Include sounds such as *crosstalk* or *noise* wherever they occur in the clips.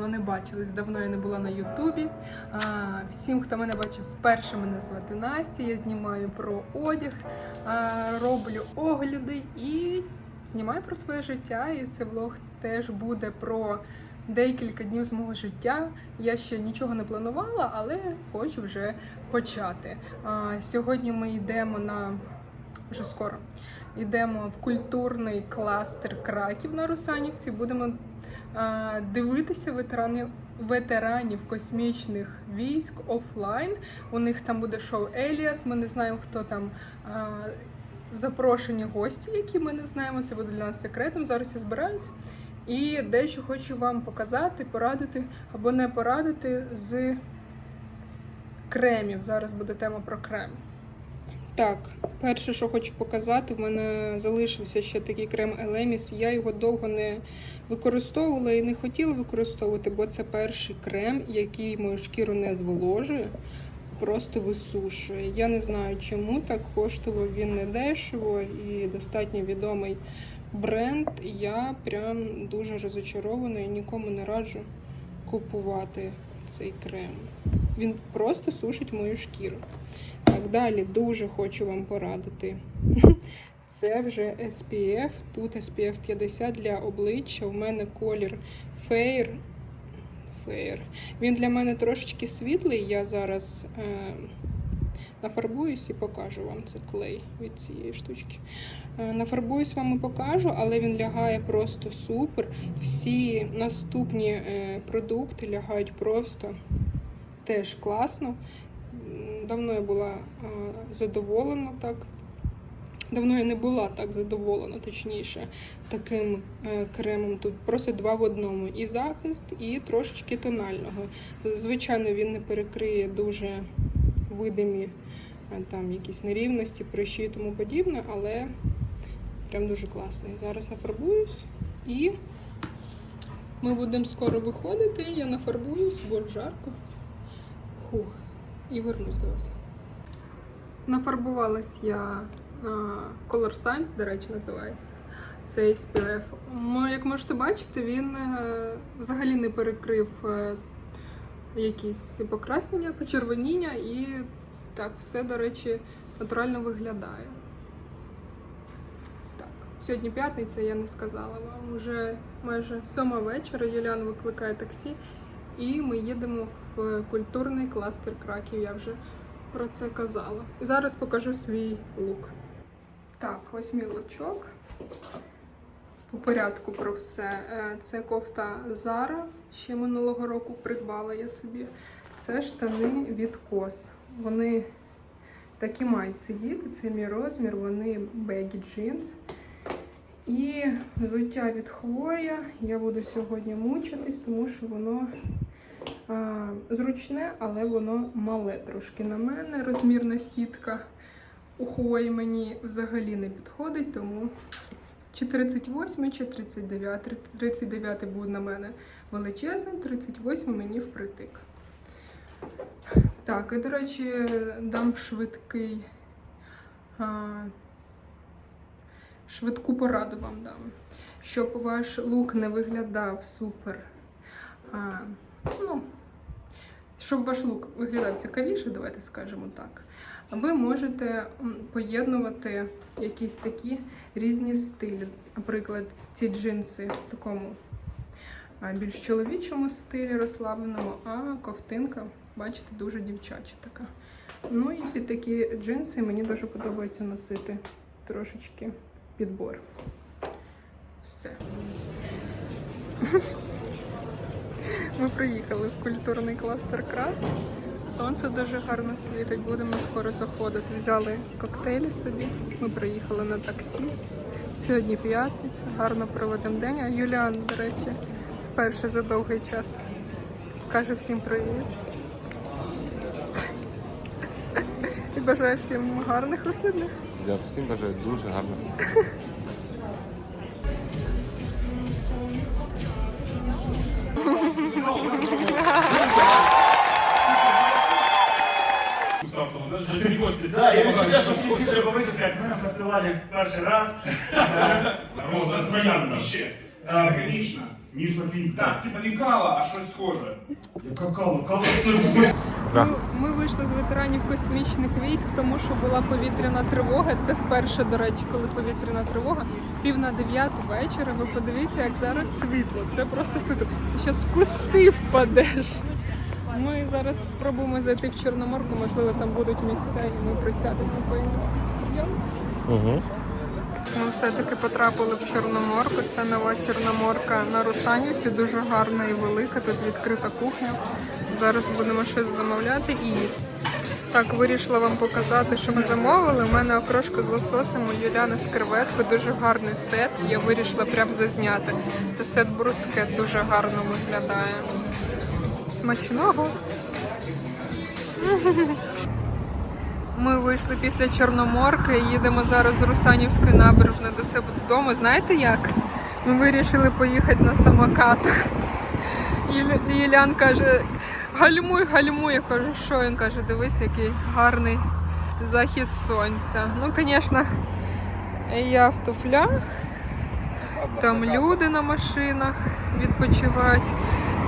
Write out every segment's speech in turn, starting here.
давно не бачились, давно я не була на Ютубі. Всім, хто мене бачив вперше, мене звати Настя. Я знімаю про одяг, роблю огляди і знімаю про своє життя. І цей влог теж буде про декілька днів з мого життя. Я ще нічого не планувала, але хочу вже почати. Сьогодні ми йдемо на вже скоро. Йдемо в культурний кластер Краків на Русанівці. Будемо дивитися ветеранів, ветеранів космічних військ офлайн. У них там буде шоу Еліас. Ми не знаємо, хто там а, запрошені гості, які ми не знаємо. Це буде для нас секретом. Зараз я збираюсь. І дещо хочу вам показати, порадити або не порадити з кремів. Зараз буде тема про крем. Так, перше, що хочу показати, в мене залишився ще такий крем Елеміс. Я його довго не використовувала і не хотіла використовувати, бо це перший крем, який мою шкіру не зволожує, просто висушує. Я не знаю, чому так коштував він не дешево і достатньо відомий бренд. Я прям дуже розочарована і нікому не раджу купувати цей крем. Він просто сушить мою шкіру. Так, далі дуже хочу вам порадити. *laughs* Це вже SPF. Тут SPF 50 для обличчя. У мене колір Fair. Fair. Він для мене трошечки світлий. Я зараз е, нафарбуюсь і покажу вам це клей від цієї штучки. Е, нафарбуюсь вам і покажу, але він лягає просто супер. Всі наступні е, продукти лягають просто теж класно. Давно я була задоволена так. Давно я не була так задоволена, точніше, таким е, кремом. Тут просто два в одному. І захист, і трошечки тонального. Звичайно, він не перекриє дуже видимі е, там якісь нерівності, прищі і тому подібне, але прям дуже класний. Зараз нафарбуюсь і ми будемо скоро виходити. Я нафарбуюсь, бо жарко. Хух, і вернусь до вас. Нафарбувалась я Color Science, до речі, називається. Це SPF. Мо- Як можете бачити, він е, взагалі не перекрив е, якісь покраснення, почервоніння і так, все, до речі, натурально виглядає. Так. Сьогодні п'ятниця, я не сказала вам. Уже майже сьома вечора. Юліан викликає таксі, і ми їдемо в культурний кластер Краків. Я вже про це казала. Зараз покажу свій лук. Так, ось мій лучок. По порядку про все. Е, Це кофта Zara. Ще минулого року придбала я собі. Це штани від кос. Вони такі мають сидіти, це мій розмір, вони baggy jeans. І взуття від хвоя. Я буду сьогодні мучитись, тому що воно зручне, але воно мале трошки на мене. Розмірна сітка у хвої мені взагалі не підходить, тому чи 38, чи 39. 39 буде на мене величезним, 38 мені впритик. Так, і, до речі, дам швидкий. А, швидку пораду вам дам. Щоб ваш лук не виглядав супер. А, щоб ваш лук виглядав цікавіше, давайте скажемо так. Ви можете поєднувати якісь такі різні стилі. Наприклад, ці джинси в такому більш чоловічому стилі, розслабленому, а ковтинка, бачите, дуже дівчача така. Ну і під такі джинси мені дуже подобається носити трошечки підбор. Все. Ми приїхали в культурний кластер Крак. Сонце дуже гарно світить, будемо скоро заходити. Взяли коктейлі собі. Ми приїхали на таксі. Сьогодні п'ятниця, гарно проведемо день. А Юліан, до речі, вперше за довгий час каже всім привіт. І бажаю всім гарних вихідних. Я всім бажаю дуже гарно. Всі я відчуття, що в кінці треба вийти, сказати, ми на фестивалі перший раз. О, Троянда ще. Органічна, ніжна квітка. Так, типа не кала, а щось схоже. Яка кала? Кала це Да. Ми вийшли з ветеранів космічних військ, тому що була повітряна тривога. Це вперше, до речі, коли повітряна тривога. Пів на дев'яту вечора. Ви подивіться, як зараз світло. Це просто супер. Ти зараз в кусти впадеш. Ми зараз спробуємо зайти в Чорноморку, можливо, там будуть місця, і ми присядемо поїмо. Угу. Ми все-таки потрапили в Чорноморку. Це нова Чорноморка на Русанівці, дуже гарна і велика. Тут відкрита кухня. Зараз будемо щось замовляти і їсти. Так, вирішила вам показати, що ми замовили. У мене окрошка з лососем, у Юляни з креветкою, дуже гарний сет. Я вирішила прям зазняти. Це сет брускет, дуже гарно виглядає. Смачного! Ми вийшли після Чорноморки, їдемо зараз з Русанівської набережної до себе додому. Знаєте як? Ми вирішили поїхати на самокатах. Юля- Юлян каже, гальмуй, гальмуй. Я кажу, що він каже, дивись, який гарний захід сонця. Ну, звісно, я в туфлях, там люди на машинах відпочивають.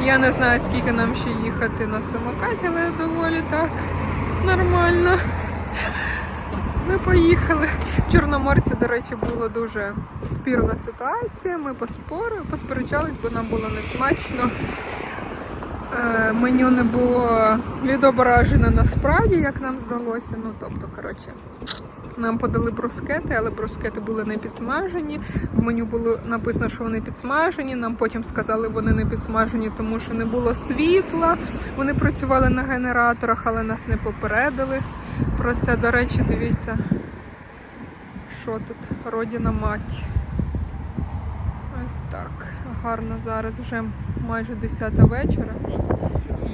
Я не знаю, скільки нам ще їхати на самокаті, але доволі так нормально. Ми поїхали. В Чорноморці, до речі, була дуже спірна ситуація. Ми поспорили, посперечались, бо нам було несмачно. Е, Меню не було відображено насправді, як нам здалося. Ну, тобто, коротше, нам подали брускети, але брускети були не підсмажені. В меню було написано, що вони підсмажені. Нам потім сказали, вони не підсмажені, тому що не було світла. Вони працювали на генераторах, але нас не попередили. Про це, до речі, дивіться, що тут родина мать. Ось так. Гарно зараз вже майже 10 вечора.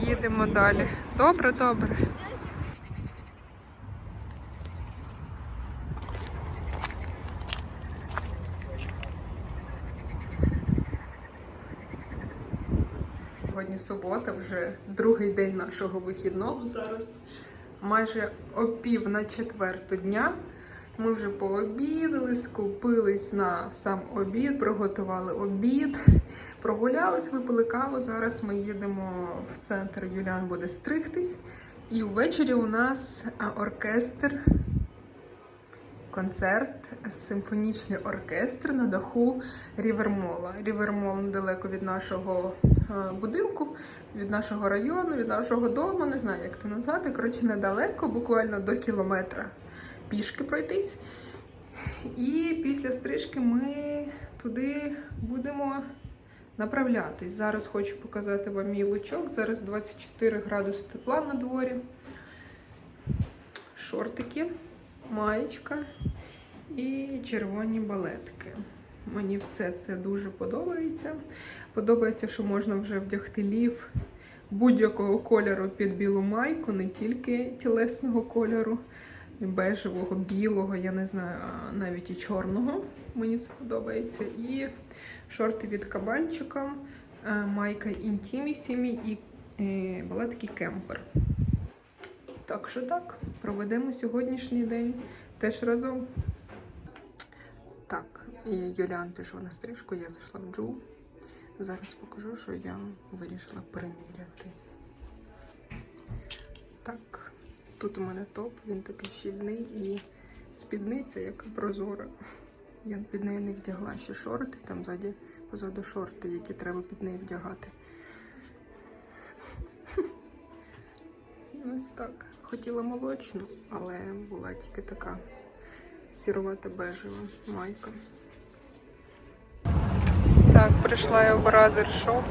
Їдемо далі. Добре, добре. Сьогодні субота, вже другий день нашого вихідного зараз. Майже о пів на четверту дня. Ми вже пообідали, скупились на сам обід, приготували обід, прогулялись, випили каву. Зараз ми їдемо в центр. Юліан буде стригтись. І ввечері у нас оркестр, концерт, симфонічний оркестр на даху Рівермола. Рівермол недалеко від нашого будинку, від нашого району, від нашого дому. Не знаю, як це назвати. Коротше, недалеко, буквально до кілометра пішки пройтись. І після стрижки ми туди будемо направлятись. Зараз хочу показати вам мій лучок. Зараз 24 градуси тепла на дворі. Шортики, маєчка і червоні балетки. Мені все це дуже подобається. Подобається, що можна вже вдягти лів будь-якого кольору під білу майку, не тільки тілесного кольору, і бежевого, білого, я не знаю, а навіть і чорного. Мені це подобається. І шорти від кабанчика, е, майка Intimissimi і е, балетки Кемпер. Так що так, проведемо сьогоднішній день теж разом. Так, і Юліан пішов на стрижку, я зайшла в джул. Зараз покажу, що я вирішила приміряти. Тут у мене топ, він такий щільний і спідниця, яка прозора. Я під неї не вдягла ще шорти, там ззаді позаду шорти, які треба під неї вдягати. Ось так. Хотіла молочну, але була тільки така сіровата бежева майка. Так, прийшла я в Shop.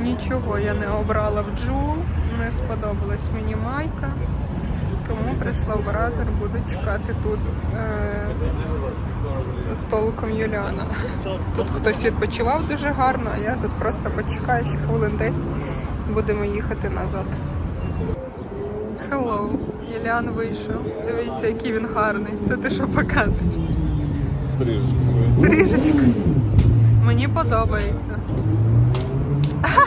Нічого я не обрала в Джул, не сподобалась мені майка. Тому прийшла в Бразер, буду чекати тут е- з толком Юліана. Тут хтось відпочивав дуже гарно, а я тут просто почекаю ще хвилин 10 і будемо їхати назад. Hello, Юліан вийшов. Дивіться, який він гарний. Це ти що показуєш? Стрижечку свою. Стрижечка. Мені подобається. *laughs*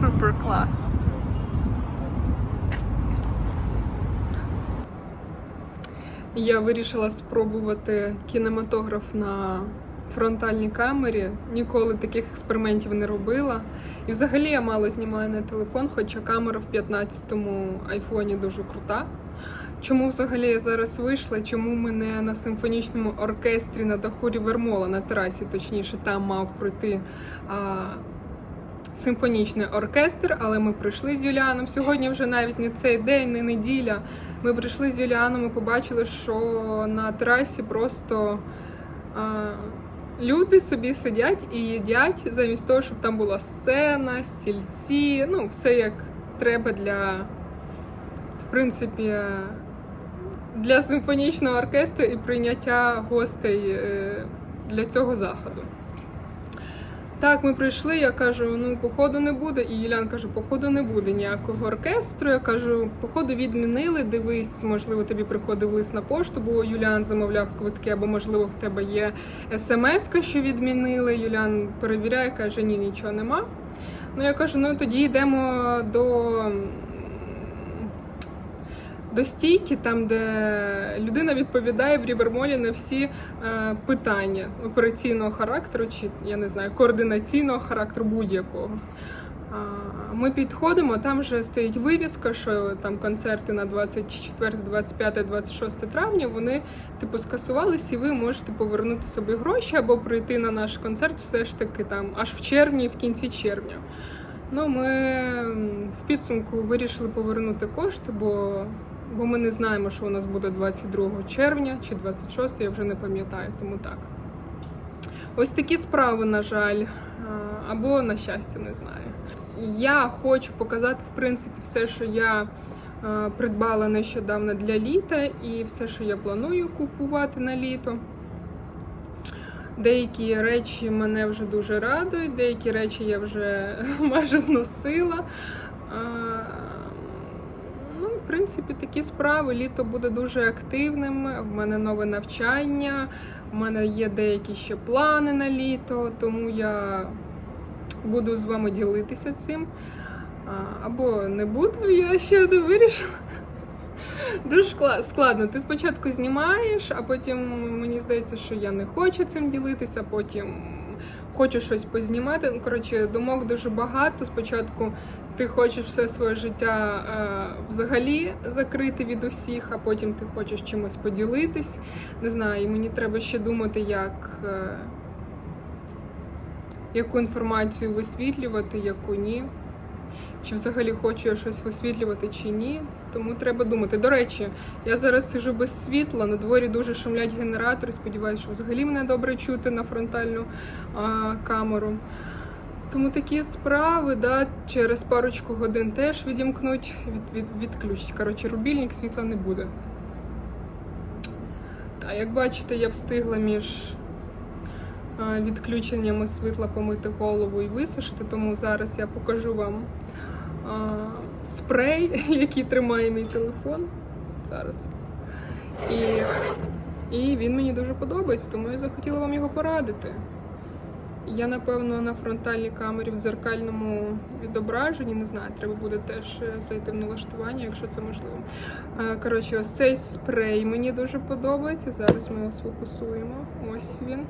Супер клас. Я вирішила спробувати кінематограф на фронтальній камері. Ніколи таких експериментів не робила. І взагалі я мало знімаю на телефон, хоча камера в 15-му айфоні дуже крута. Чому взагалі я зараз вийшла? Чому ми не на симфонічному оркестрі на даху Рівермола, на терасі, точніше, там мав пройти а, симфонічний оркестр, але ми прийшли з Юліаном. Сьогодні вже навіть не цей день, не неділя. Ми прийшли з Юліаном і побачили, що на терасі просто а, люди собі сидять і їдять замість того, щоб там була сцена, стільці, ну, все як треба для, в принципі, для симфонічного оркестру і прийняття гостей е, для цього заходу. Так, ми прийшли, я кажу, ну, походу не буде. І Юлян каже, походу не буде ніякого оркестру. Я кажу, походу відмінили. Дивись, можливо, тобі приходив лист на пошту, бо Юлян замовляв квитки, або, можливо, в тебе є смс, що відмінили. Юлян перевіряє, каже, ні, нічого нема. Ну, я кажу, ну тоді йдемо до. М, До стійки, там, де людина відповідає в Рівермолі на всі е, питання операційного характеру, чи я не знаю, координаційного характеру будь-якого. Ми підходимо, там вже стоїть вивіска, що там концерти на 24, 25, 26 травня. Вони типу скасувалися, і ви можете повернути собі гроші або прийти на наш концерт все ж таки там аж в червні, в кінці червня. Ну, ми в підсумку вирішили повернути кошти, бо, бо ми не знаємо, що у нас буде 22 червня чи 26, я вже не пам'ятаю, тому так. Ось такі справи, на жаль, або на щастя, не знаю. Я хочу показати, в принципі, все, що я придбала нещодавно для літа, і все, що я планую купувати на літо. Деякі речі мене вже дуже радують, деякі речі я вже *laughs* майже зносила. Принципі, такі справи. Літо буде дуже активним. В мене нове навчання, в мене є деякі ще плани на літо, тому я буду з вами ділитися цим. Або не буду, я ще не вирішила. Дуже скла- складно. Ти спочатку знімаєш, а потім мені здається, що я не хочу цим ділитися, потім хочу щось познімати. Ну, коротше, думок дуже багато. Спочатку ти хочеш все своє життя е, взагалі закрити від усіх, а потім ти хочеш чимось поділитись. Не знаю, і мені треба ще думати, як. Е, яку інформацію висвітлювати, яку ні. Чи взагалі хочу я щось висвітлювати чи ні. Тому треба думати. До речі, я зараз сижу без світла, на дворі дуже шумлять генератори. Сподіваюся, що взагалі мене добре чути на фронтальну а, камеру. Тому такі справи, да, через парочку годин теж відімкнуть, від, від, відключать. Коротше, рубільник світла не буде. Так, як бачите, я встигла між відключеннями світла помити голову і висушити, тому зараз я покажу вам спрей, *laughs* який тримає мій телефон. Зараз. І, і він мені дуже подобається, тому я захотіла вам його порадити. Я, напевно, на фронтальній камері в дзеркальному відображенні, не знаю, треба буде теж е, зайти в налаштування, якщо це можливо. Е, Коротше, ось цей спрей мені дуже подобається. Зараз ми його сфокусуємо. Ось він.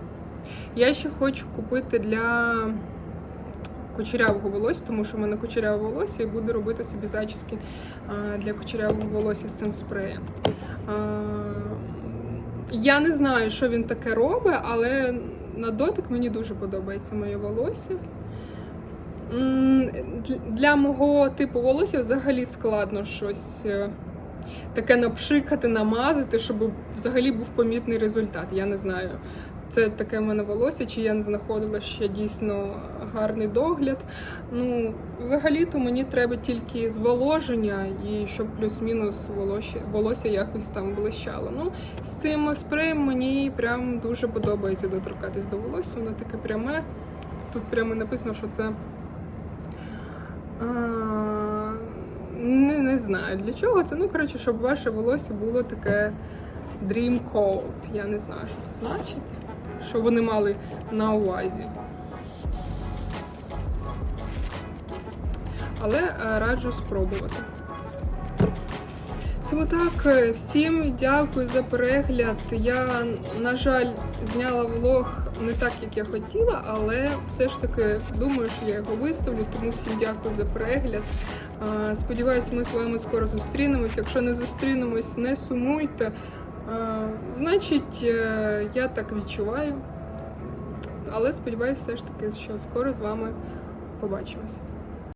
Я ще хочу купити для кучерявого волосся, тому що в мене кучеряве волосся і буду робити собі зачіски для кучерявого волосся з цим спреєм. Я не знаю, що він таке робить, але на дотик мені дуже подобається моє волосся. Для мого типу волосся взагалі складно щось е, таке напшикати, намазати, щоб взагалі був помітний результат. Я не знаю. Це таке в мене волосся, чи я не знаходила ще дійсно гарний догляд. Ну, взагалі-то мені треба тільки зволоження і щоб плюс-мінус волосся, якось там блищало. Ну, з цим спреєм мені прям дуже подобається доторкатись до волосся. Воно таке пряме. Тут прямо написано, що це. А, не, не знаю для чого це. Ну, коротше, щоб ваше волосся було таке Dream Coat. Я не знаю, що це значить. Що вони мали на увазі. Але е, раджу спробувати. Тому так, е, всім дякую за перегляд. Я, на жаль, зняла влог не так, як я хотіла, але все ж таки думаю, що я його виставлю. Тому всім дякую за перегляд. Сподіваюсь, ми з вами скоро зустрінемось. Якщо не зустрінемось, не сумуйте. Значить, е, я так відчуваю. Але сподіваюся, все ж таки, що скоро з вами побачимось.